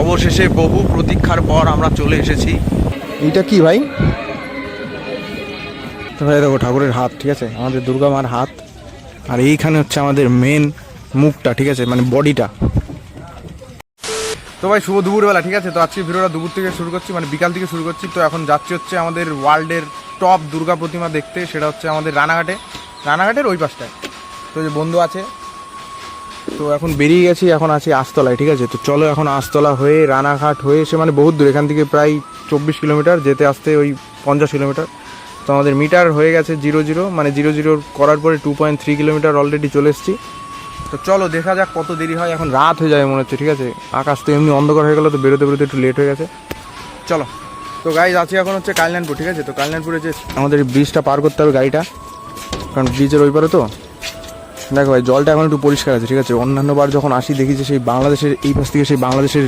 অবশেষে বহু প্রতীক্ষার পর আমরা চলে এসেছি। এইটা কি ভাই? তো ভাই দেখো ঠাকুরের হাত ঠিক আছে? আমাদের দুর্গা মার হাত। আর এইখানে হচ্ছে আমাদের মেন মুখটা ঠিক আছে? মানে বডিটা তো ভাই শুভ দুপুরবেলা ঠিক আছে? তো আজকে ভিডিওটা দুপুর থেকে শুরু করছি মানে বিকাল থেকে শুরু করছি। তো এখন যাচ্ছি হচ্ছে আমাদের ওয়ার্ল্ডের টপ দুর্গা প্রতিমা দেখতে। সেটা হচ্ছে আমাদের রানাঘাটে। রানাঘাটের ওই পাশটায়। তো যে বন্ধু আছে তো এখন বেরিয়ে গেছি, এখন আছি আস্তলায়, ঠিক আছে? তো চলো এখন আস্তলা হয়ে, রানাঘাট হয়ে এসে মানে বহুত দূর, এখান থেকে প্রায় চব্বিশ কিলোমিটার, যেতে আসতে ওই পঞ্চাশ কিলোমিটার। তো আমাদের মিটার হয়ে গেছে জিরো জিরো মানে জিরো জিরো করার পরে two point three kilometre already চলে এসেছি। তো চলো, দেখা যাক কত দেরি হয়, এখন রাত হয়ে যাবে মনে হচ্ছে, ঠিক আছে? আকাশ তো এমনি অন্ধকার হয়ে গেলো, তো বেরোতে বেরোতে একটু লেট হয়ে গেছে। চলো। তো গাইজ আছি এখন হচ্ছে কালনানপুর ঠিক আছে? তো কালনানপুরে যে আমাদের ব্রিজটা পার করতে হবে গাড়িটা, কারণ ব্রিজের ওই পারে তো। দেখো ভাই জলটা এখন একটু পরিষ্কার আছে ঠিক আছে? অন্যান্য বার যখন আসি দেখি যে সেই বাংলাদেশের এই পাশ থেকে সেই বাংলাদেশের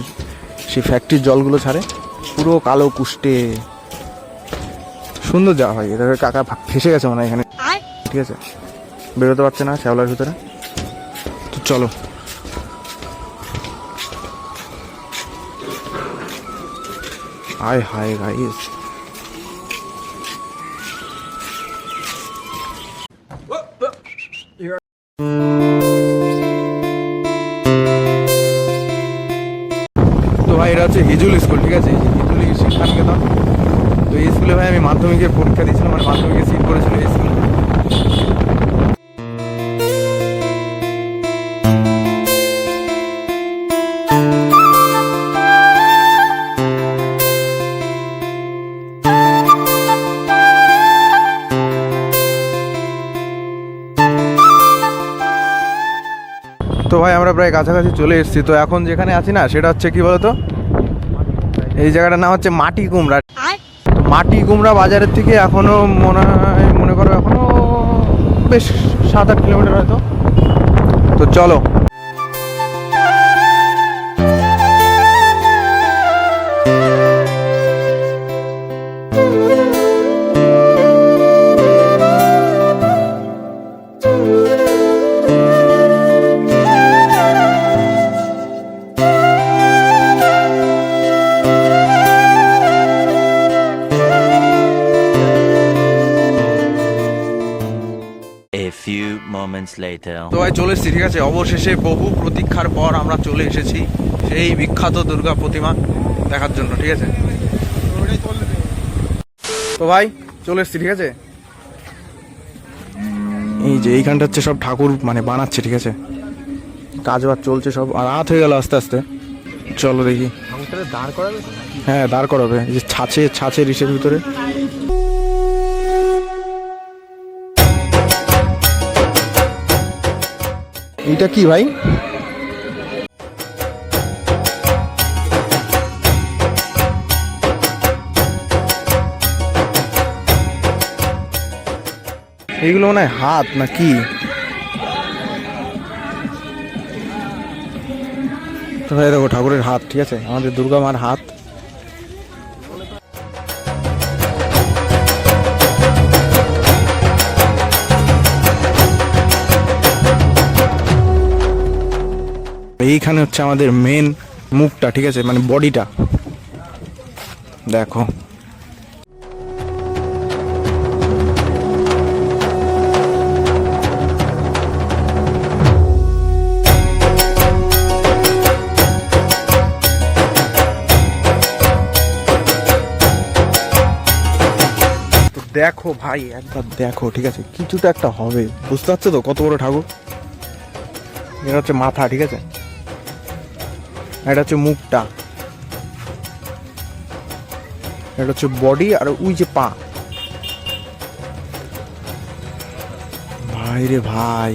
সেই ফ্যাক্টরির জলগুলো ছাড়ে পুরো কালো কুষ্টে। সুন্দর যাওয়া হয় এটা কাকা ফেসে গেছে মনে এখানে। ঠিক আছে? বেরোতে পারছে না শ্যাওলার ভিতরে। তো চলো। হায় হায় গাইস হচ্ছে হিজুল স্কুল, ঠিক আছে? হিজুল শিক্ষা নিকেতন তো এই স্কুলে ভাই আমি মাধ্যমিকের পরীক্ষা দিয়েছিলাম মানে মাধ্যমিকে সিট করেছিল এই স্কুলে। তো ভাই আমরা প্রায় কাছাকাছি চলে এসেছি। তো এখন যেখানে আছি না, সেটা হচ্ছে কি বলতো? এই জায়গাটার নাম হচ্ছে মাটি কুমড়া। তো মাটি কুমড়া বাজারের থেকে এখনও মনে হয় মনে করো এখনও বেশ সাত আট কিলোমিটার হয়তো। তো চলো। তো ভাই চলে এসেছি ঠিক আছে? অবশেষে বহু প্রতীক্ষার পর আমরা চলে এসেছি সেই বিখ্যাত দুর্গা প্রতিমা দেখার জন্য ঠিক আছে? তো ভাই চলে এসেছি ঠিক আছে? এই যে এইখানটা হচ্ছে সব ঠাকুর মানে বানাচ্ছে ঠিক আছে? কাজ বাজ চলছে সব আর রাত হয়ে গেল আস্তে আস্তে। চলো দেখি। হ্যাঁ দাঁড় করাবে। এই যে ছাঁচে ছাঁচের ইসের ভিতরে। এইটা কি ভাই? এইগুলো মনে হয় হাত না কি? ভাই দেখো, ঠাকুরের হাত, ঠিক আছে? আমাদের দুর্গা মার হাত। এইখানে হচ্ছে আমাদের মেন মুখটা, ঠিক আছে? মানে বডিটা দেখো। দেখো ভাই, একবার দেখো, ঠিক আছে? কিছু তো একটা হবে। বুঝতে পারছ তো কত বড় ঠাকুর? এটা হচ্ছে মাথা, ঠিক আছে? এটা হচ্ছে মুখটা। এটা হচ্ছে বডি আর ওই যে পা। ভাই রে ভাই।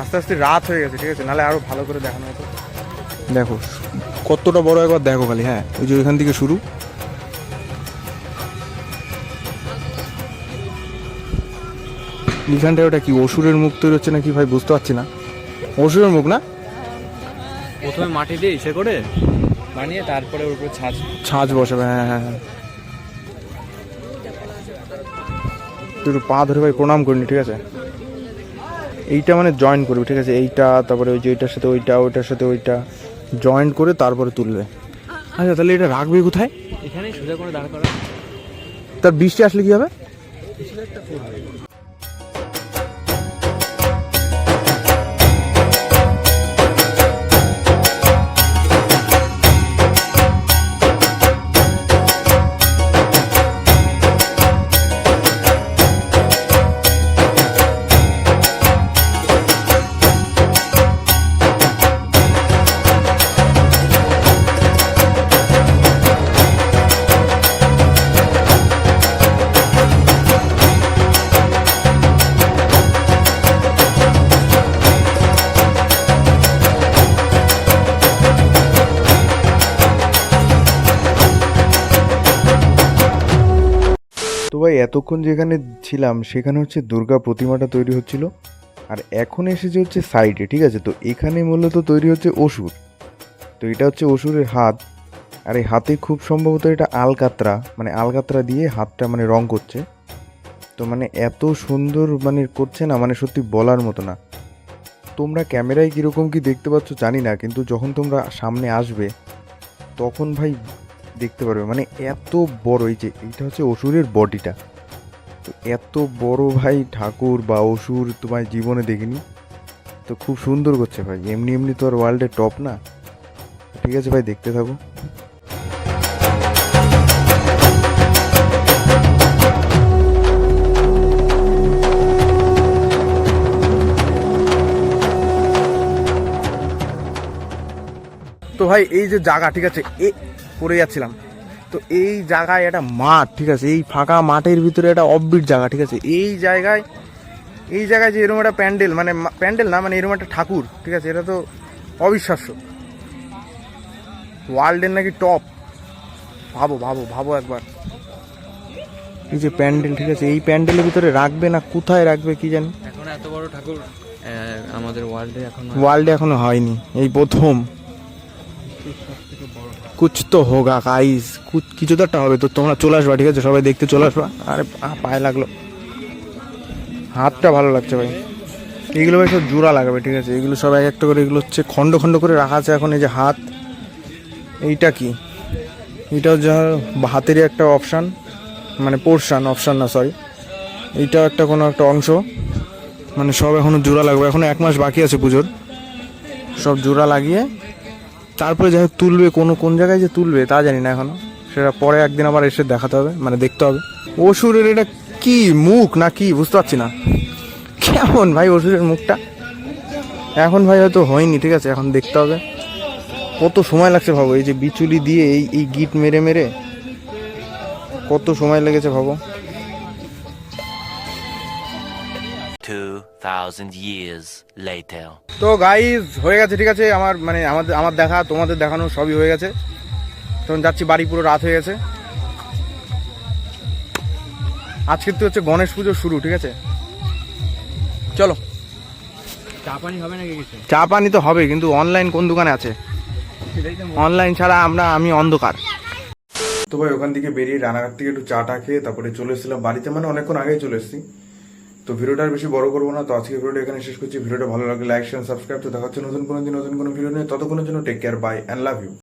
আস্তে আস্তে রাত হয়ে গেছে ঠিক আছে? নাহলে আরও ভালো করে দেখানো হতো। দেখো কতটা বড় একবার দেখো খালি হ্যাঁ? ওই যে ওইখান থেকে শুরু। এইখানটায় ওটা কি অসুরের মুখ তৈরি হচ্ছে নাকি ভাই? বুঝতে পারছি না। অসুরের মুখ না? প্রথমে মাটি দিয়ে ইসে করে বানিয়ে তারপরে ওর উপরে ছাঁচ। ছাঁচ বসাবে হ্যাঁ হ্যাঁ হ্যাঁ। তুই একটু পা ধরে ভাই প্রণাম করিনি ঠিক আছে? এইটা মানে জয়েন করবে ঠিক আছে? এইটা তারপরে ওই যে ওইটার সাথে ওইটা ওইটার সাথে ওইটা। জয়েন্ট করে তারপরে তুলবে। আচ্ছা তাহলে এটা রাখবে কোথায়? এখানেই সোজা করে দাঁড় করা তার বৃষ্টি আসলে কি হবে। ভাই, এতক্ষণ যেখানে ছিলাম, সেখানে হচ্ছে দুর্গা প্রতিমাটা তৈরি হচ্ছিল। আর এখন এসেছে হচ্ছে সাইডে, ঠিক আছে? তো এখানে মূলত তৈরি হচ্ছে অসুর। তো এটা হচ্ছে অসুরের হাত। আর এই হাতে খুব সম্ভবত এটা আলকাতরা মানে আলকাতরা দিয়ে হাতটা মানে রং করছে। তো মানে এত সুন্দর মানে করছে না মানে সত্যি বলার মতো না। তোমরা ক্যামেরায় কীরকম কি দেখতে পাচ্ছ জানি না, কিন্তু যখন তোমরা সামনে আসবে, তখন ভাই দেখতে পারবে। মানে এত বড় এই যে, এইটা হচ্ছে অসুরের বডিটা। তো এত বড় ভাই ঠাকুর বা অসুর তোমার জীবনে দেখিনি। তো খুব সুন্দর করছে ভাই। এমনি এমনি তো আর ওয়ার্ল্ডের টপ না। ঠিক আছে ভাই, দেখতে থাকো। তো ভাই, এই যে জায়গা, ঠিক আছে? পড়ে যাচ্ছিলাম। তো এই জায়গায় একটা মাঠ ঠিক আছে? এই ফাঁকা মাঠের ভিতরে একটা অববিট জায়গা ঠিক আছে? এই জায়গায় এই জায়গায় যে এরকম একটা প্যান্ডেল মানে প্যান্ডেল না মানে এরকম একটা ঠাকুর ঠিক আছে? এটা তো অবিশ্বাস্য। ওয়ার্ল্ডের নাকি টপ ভাবো ভাবো ভাবো একবার। এই যে প্যান্ডেল ঠিক আছে? এই প্যান্ডেলের ভিতরে রাখবে না কোথায় রাখবে কি জানি? এখন এত বড় ঠাকুর আমাদের ওয়ার্ল্ডে এখন ওয়ার্ল্ডে এখনও হয়নি এই প্রথম। কুছ তো হোগা গাইস কুছ কিছু তো একটা হবে তো তোমরা চলে আসবা ঠিক আছে সবাই দেখতে চলে আসবা আরে পায়ে লাগল হাতটা ভালো লাগছে ভাই এগুলো ভাই সব জোড়া লাগাবে ঠিক আছে? এগুলো সব এক একটা করে, এগুলো হচ্ছে খণ্ড খণ্ড করে রাখা আছে এখন, এই যে হাত। এইটা কি? এইটাও যা হাতেরই একটা অপশান মানে পোর্শান অপশান না সরি এইটাও একটা কোনো একটা অংশ। মানে সব এখনও জোড়া লাগবে। এখনও এক মাস বাকি আছে পুজোর। সব জোড়া লাগিয়ে তারপরে যাই হোক তুলবে কোনো, কোন জায়গায় যে তুলবে তা জানি না এখনও। সেটা পরে একদিন আবার এসে দেখাতে হবে মানে দেখতে হবে। অসুরের এটা কি মুখ না কি বুঝতে পারছি না। কেমন ভাই অসুরের মুখটা? এখন ভাই হয়তো হয়নি, ঠিক আছে, এখন দেখতে হবে। কত সময় লাগছে ভাবো, এই যে বিচুলি দিয়ে এই এই গিট মেরে মেরে। কত সময় লেগেছে ভাবো। 2,000 years later. তো গাইজ হয়ে গেছে ঠিক আছে? আমার মানে আমাদের আমার দেখা তোমাদের দেখানো সবই হয়ে গেছে। তখন যাচ্ছি বাড়ি পুরো রাত হয়ে গেছে। আজকের তো হচ্ছে গণেশ পুজো শুরু ঠিক আছে? চলো। চা পানি হবে নাকি কিছু? চা পানি তো হবে কিন্তু অনলাইন কোন দোকানে আছে? অনলাইন ছাড়া আমরা আমি অন্ধকার। তো ভাই ওখান থেকে বেরিয়ে রানাঘাট থেকে একটু চা টা খেয়ে তারপরে চলে এসেছিলাম বাড়িতে মানে অনেকক্ষণ আগেই চলে এসেছি। তো ভিডিওটা আর বেশি বড় করব না, তো আজকে ভিডিওটা এখানে শেষ করছি। ভিডিওটা ভালো লাগলে লাইক শেয়ার সাবস্ক্রাইব তো দেখা হচ্ছে নতুন কোনো দিন, নতুন কোনো ভিডিও নিয়ে। ততক্ষণের জন্য take care bye and love you